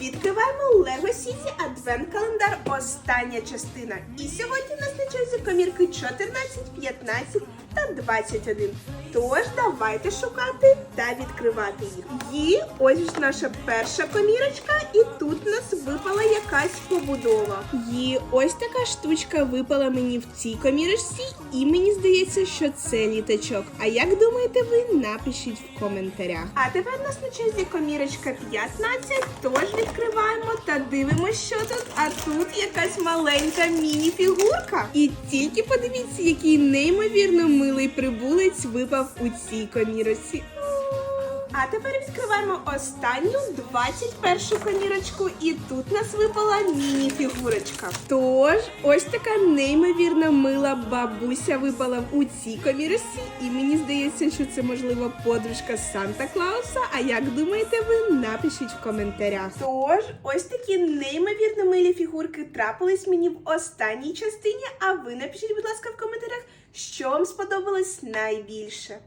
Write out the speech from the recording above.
Відкриваємо Lego City Advent календар, остання частина. І сьогодні у нас на часі комірки 14, 15 та 21. Тож давайте шукати та відкривати їх. І ось наша перша комірочка, і якась побудова. І ось така штучка випала мені в цій комірочці, і мені здається, що це літачок. А як думаєте ви? Напишіть в коментарях. А тепер нас на черзі комірочка 15, тож відкриваємо та дивимося, що тут. А тут якась маленька міні-фігурка. І тільки подивіться, який неймовірно милий прибулець випав у цій комірочці. А тепер відкриваємо останню 21 комірочку, і тут нас випала міні-фігурочка. Тож, ось така неймовірно мила бабуся випала у цій комірочці, і мені здається, що це можливо подружка Санта Клауса. А як думаєте ви, напишіть в коментарях. Тож, ось такі неймовірно милі фігурки трапились мені в останній частині. А ви напишіть, будь ласка, в коментарях, що вам сподобалось найбільше.